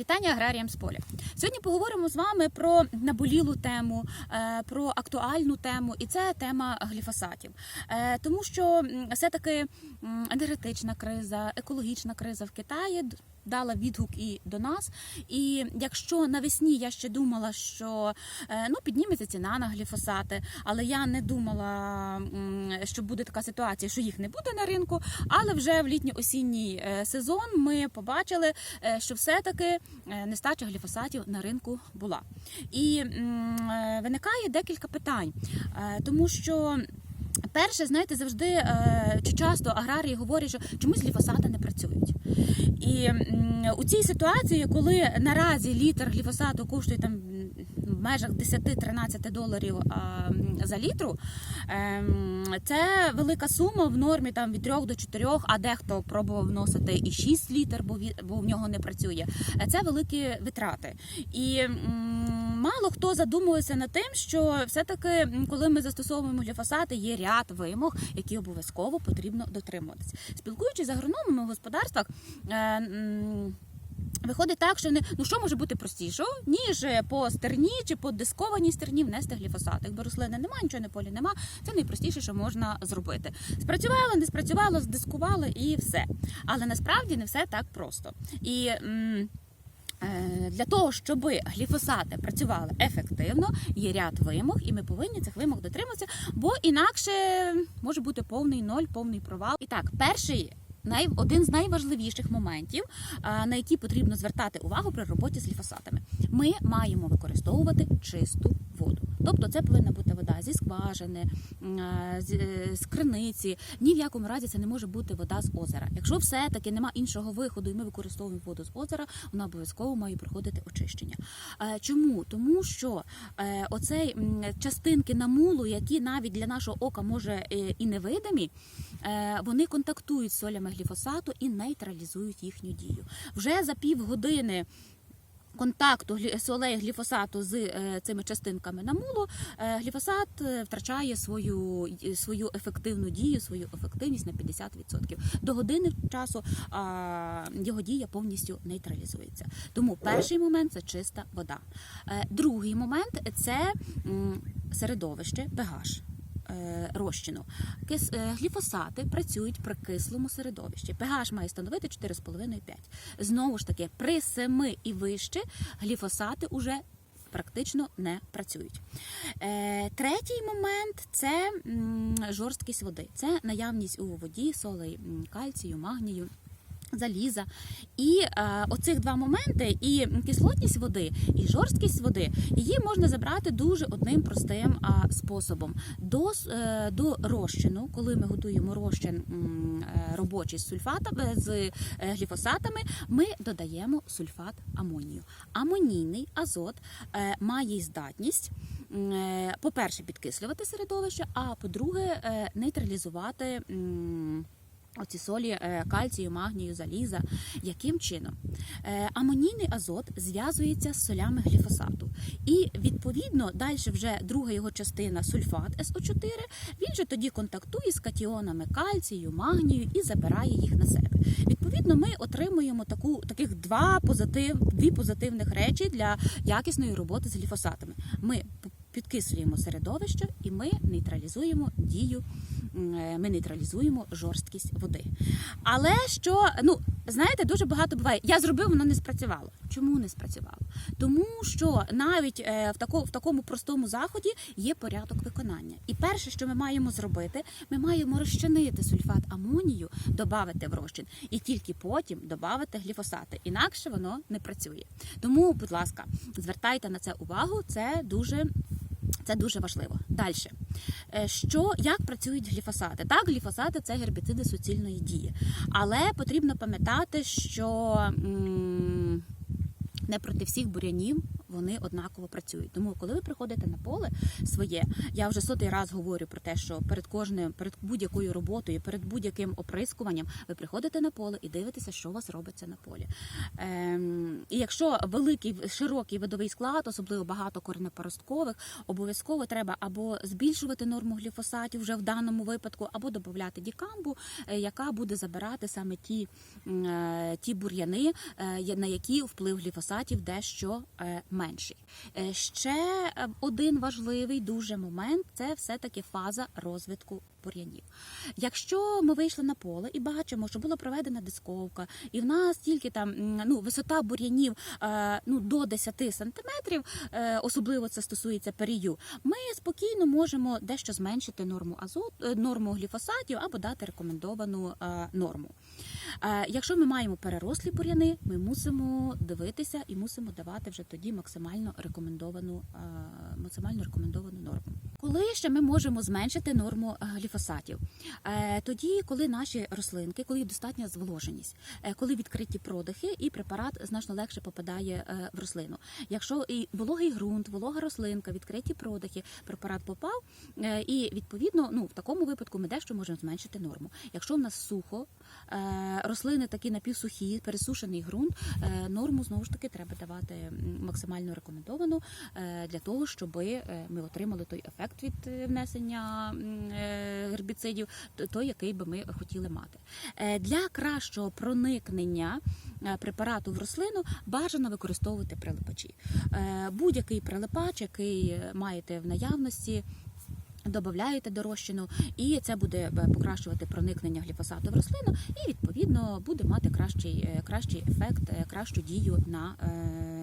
Вітання аграріям з поля. Сьогодні поговоримо з вами про наболілу тему, е, про актуальну тему, і це тема гліфосатів. Е, Тому що все-таки енергетична криза, екологічна криза в Китаї дала відгук і до нас. І якщо навесні я ще думала, що е, ну підніметься ціна на гліфосати, але я не думала, що буде така ситуація, що їх не буде на ринку. Але вже в літньо-осінній е, сезон ми побачили, е, що все-таки нестача гліфосатів на ринку була. І виникає декілька питань, тому що. Перше, знаєте, завжди е, чи часто аграрії говорять, що чомусь гліфосати не працюють. І у цій ситуації, коли наразі літр гліфосату коштує там в межах 10-13 доларів за літру, ем, це велика сума в нормі там від 3 до 4, а дехто пробував вносити і 6 літр, бо, в нього не працює. Це великі витрати. І мало хто задумується над тим, що все-таки, коли ми застосовуємо гліфосати, є ряд вимог, які обов'язково потрібно дотримуватися. Спілкуючись з агрономами в господарствах. е, Виходить так, що не ну що може бути простішого, ніж по стерні чи по дискованій стерні внести гліфосат. Якби рослини немає, нічого на полі нема. Це найпростіше, що можна зробити. Спрацювало, не спрацювало, здискувало і все. Але насправді не все так просто. І м, для того, щоб гліфосати працювали ефективно, є ряд вимог, і ми повинні цих вимог дотриматися, бо інакше може бути повний ноль, повний провал. І так, перший. Один з найважливіших моментів, на які потрібно звертати увагу при роботі з гліфосатами. Ми маємо використовувати чисту воду. Тобто це повинна бути вода зі скважини, з, е, криниці. Ні в якому разі це не може бути вода з озера. Якщо все-таки нема іншого виходу, і ми використовуємо воду з озера, вона обов'язково має проходити очищення. Е, Чому? Тому що е, оцей частинки намулу, які навіть для нашого ока може і невидимі, вони контактують з солями гліфосату і нейтралізують їхню дію. Вже за півгодини. Контакту солей гліфосату з е, цими частинками намулу е, гліфосат е, втрачає свою, свою ефективну дію, свою ефективність на 50%. До години часу його дія повністю нейтралізується. Тому перший момент це чиста вода. Другий момент це середовище pH. Е, Розчину е, гліфосати працюють при кислому середовищі. pH має становити 4,5-5. Знову ж таки, при 7 і вище гліфосати уже практично не працюють. Е, третій момент це жорсткість води. Це наявність у воді солей кальцію, магнію. Заліза. І е, оцих два моменти, і кислотність води, і жорсткість води, її можна забрати дуже одним простим а, способом. До, е, до розчину, коли ми готуємо розчин е, робочий з сульфатами, з е, гліфосатами, ми додаємо сульфат амонію. Амонійний азот е, має здатність, е, по-перше, підкислювати середовище, а по-друге, е, нейтралізувати. Оці солі е, кальцію, магнію, заліза. Яким чином? Е, Амонійний азот зв'язується з солями гліфосату. І відповідно далі вже друга його частина сульфат СО4, він же тоді контактує з катіонами кальцію, магнію і забирає їх на себе. Відповідно, ми отримуємо таку таких два позитив, дві позитивних речі для якісної роботи з гліфосатами. Ми підкислюємо середовище і ми нейтралізуємо дію ми нейтралізуємо жорсткість води. Але що, ну знаєте, дуже багато буває. Я зробив, воно не спрацювало. Чому не спрацювало? Тому що навіть е, в, тако, в такому простому заході є порядок виконання. І перше, що ми маємо зробити, ми маємо розчинити сульфат амонію, додати в розчин, і тільки потім додати гліфосати. Інакше воно не працює. Тому, будь ласка, звертайте на це увагу. Це дуже. Це дуже важливо. Далі. Е, Що як працюють гліфосати? Так, гліфосати це гербіциди суцільної дії, але потрібно пам'ятати, що м, не проти всіх бурянів вони однаково працюють. Тому, коли ви приходите на поле своє, я вже сотий раз говорю про те, що перед кожним, перед будь-якою роботою, перед будь-яким оприскуванням, ви приходите на поле і дивитеся, що у вас робиться на полі. Ем, і якщо великий широкий видовий склад, особливо багато коренепоросткових, обов'язково треба або збільшувати норму гліфосатів вже в даному випадку, або додати дікамбу, е, яка буде забирати саме ті, е, ті бур'яни, е, на які вплив гліфосатів дещо е, менший. Е, Ще е, один важливий дуже момент це все-таки фаза розвитку бур'янів. Якщо ми вийшли на поле і бачимо, що була проведена дисковка, і в нас тільки там ну, висота бур'янів е, ну, до 10 сантиметрів, особливо це стосується перію, ми спокійно можемо дещо зменшити норму азот, норму гліфосатів або дати рекомендовану норму. Якщо ми маємо перерослі бур'яни, ми мусимо дивитися і мусимо давати вже тоді максимально рекомендовану е, максимально рекомендовану норму. Коли ще ми можемо зменшити норму е, гліфосатів? Е, Тоді, коли наші рослинки, коли достатня зволоженість, коли відкриті продихи, і препарат значно легше попадає в рослину. Якщо і вологий ґрунт, волога рослинка, відкриті продихи, препарат попав, і відповідно, ну в такому випадку ми дещо можемо зменшити норму. Якщо в нас сухо, рослини такі напівсухі, пересушений ґрунт, е, норму знову ж таки треба давати максимально рекомендовану е, для того, щоб ми отримали той ефект від е, внесення е, гербіцидів, той, який би ми хотіли мати. Е, Для кращого проникнення е, препарату в рослину бажано використовувати прилипачі. Е, Будь-який прилипач, який е, маєте в наявності. Додаєте дорощину, і це буде е, покращувати проникнення гліфосату в рослину, і відповідно буде мати кращий, е, кращий ефект, е, кращу дію на,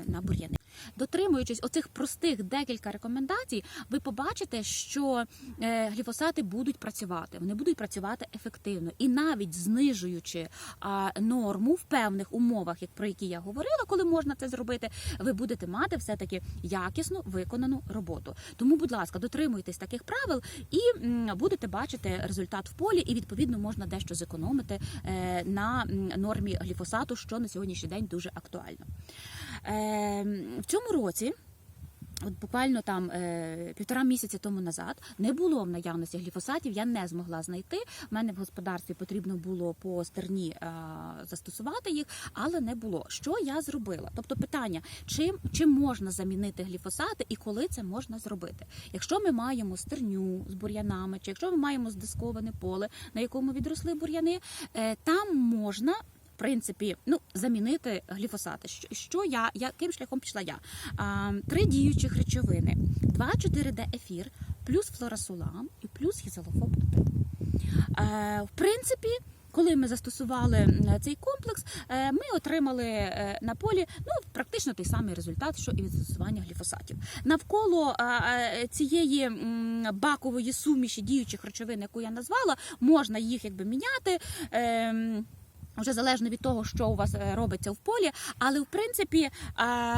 на бур'яни. Дотримуючись оцих простих декілька рекомендацій, ви побачите, що е, гліфосати будуть працювати. Вони будуть працювати ефективно і навіть знижуючи норму в певних умовах, як про які я говорила, коли можна це зробити, ви будете мати все таки якісну виконану роботу. Тому, будь ласка, дотримуйтесь таких правил і будете бачити результат в полі, і відповідно можна дещо зекономити е, на нормі гліфосату, що на сьогоднішній день дуже актуально. Е, в цьому році. От буквально там е, півтора місяця тому назад не було в наявності гліфосатів, я не змогла знайти. У мене в господарстві потрібно було по стерні е, застосувати їх, але не було. Що я зробила? Тобто питання, чим, чим можна замінити гліфосати і коли це можна зробити? Якщо ми маємо стерню з бур'янами, чи якщо ми маємо здисковане поле, на якому відросли бур'яни, е, там можна принципі, ну замінити гліфосати. Що, що я, яким шляхом пішла я? А, три діючих речовини: 2,4-Д ефір, плюс флорасулам і плюс гізалофоптопен. Е, в принципі. Коли ми застосували цей комплекс, е, ми отримали е, на полі ну практично той самий результат, що і від застосування гліфосатів. Навколо цієї бакової суміші діючих речовин, яку я назвала, можна їх якби міняти. Вже залежно від того, що у вас е, робиться в полі, але в принципі, е,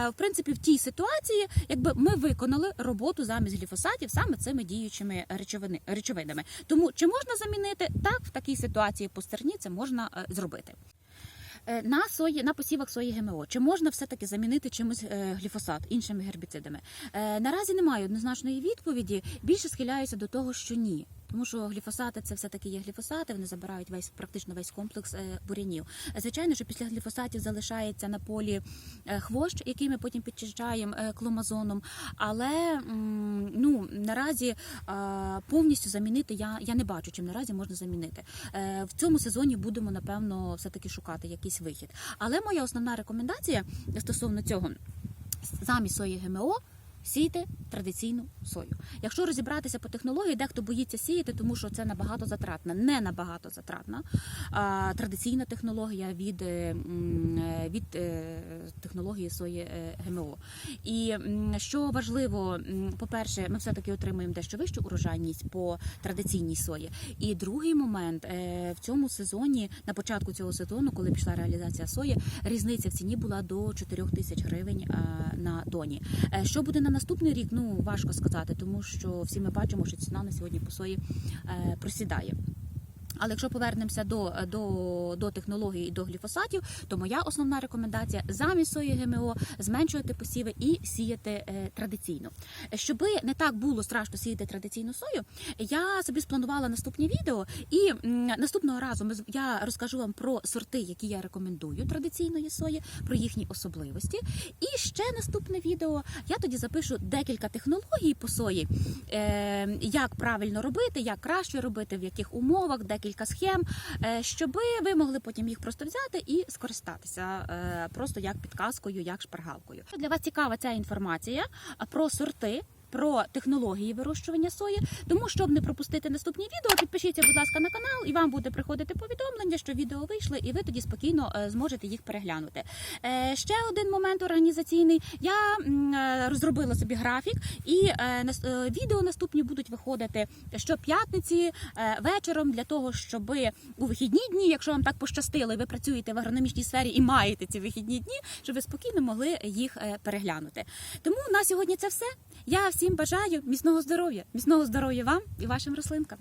в принципі, в тій ситуації, якби ми виконали роботу замість гліфосатів саме цими діючими речовини, речовинами. Тому чи можна замінити так в такій ситуації по стерні це можна е, зробити. На сої на посівах сої ГМО чи можна все таки замінити чимось гліфосат іншими гербіцидами? Наразі немає однозначної відповіді. Більше схиляюся до того, що ні. Тому що гліфосати це все таки є гліфосати. Вони забирають весь практично весь комплекс е, бурянів. Е, Звичайно, що після гліфосатів залишається на полі е, хвощ, який ми потім підчищаємо кломазоном. Але ну наразі повністю замінити я, я не бачу, чим наразі можна замінити. В цьому сезоні будемо напевно все таки шукати якийсь вихід. Але моя основна рекомендація стосовно цього замість сої ГМО. Сійте традиційну сою. Якщо розібратися по технології, дехто боїться сіяти, тому що це набагато затратна, не набагато затратна а, традиційна технологія від, е, е, від е, технології сої ГМО. І що важливо, по-перше, ми все-таки отримуємо дещо вищу урожайність по традиційній сої. І другий момент в цьому сезоні, на початку цього сезону, коли пішла реалізація сої, різниця в ціні була до 4 тисяч гривень на тоні. Що буде на наступний рік? Ну важко сказати, тому що всі ми бачимо, що ціна на сьогодні по сої е, просідає. Але якщо повернемося до, до, до технології і до гліфосатів, то моя основна рекомендація замість сої ГМО зменшувати посіви і сіяти е, традиційно. Щоби не так було страшно сіяти традиційну сою, я собі спланувала наступні відео, і м, наступного разу ми я розкажу вам про сорти, які я рекомендую традиційної сої, про їхні особливості. І ще наступне відео я тоді запишу декілька технологій по сої, е, як правильно робити, як краще робити, в яких умовах, декілька схем, е, щоб ви могли потім їх просто взяти і скористатися е, просто як підказкою, як шпаргалкою. Для вас цікава ця інформація про сорти. Про технології вирощування сої, тому щоб не пропустити наступні відео, підпишіться, будь ласка, на канал, і вам буде приходити повідомлення, що відео вийшли, і ви тоді спокійно е, зможете їх переглянути. Е, Ще один момент організаційний. Я е, розробила собі графік, і відео наступні будуть виходити щоп'ятниці вечором для того, щоб у вихідні дні, якщо вам так пощастило, і ви працюєте в агрономічній сфері і маєте ці вихідні дні, щоб ви спокійно могли їх переглянути. Тому на сьогодні це все. Я всім бажаю міцного здоров'я, міцного здоров'я вам і вашим рослинкам.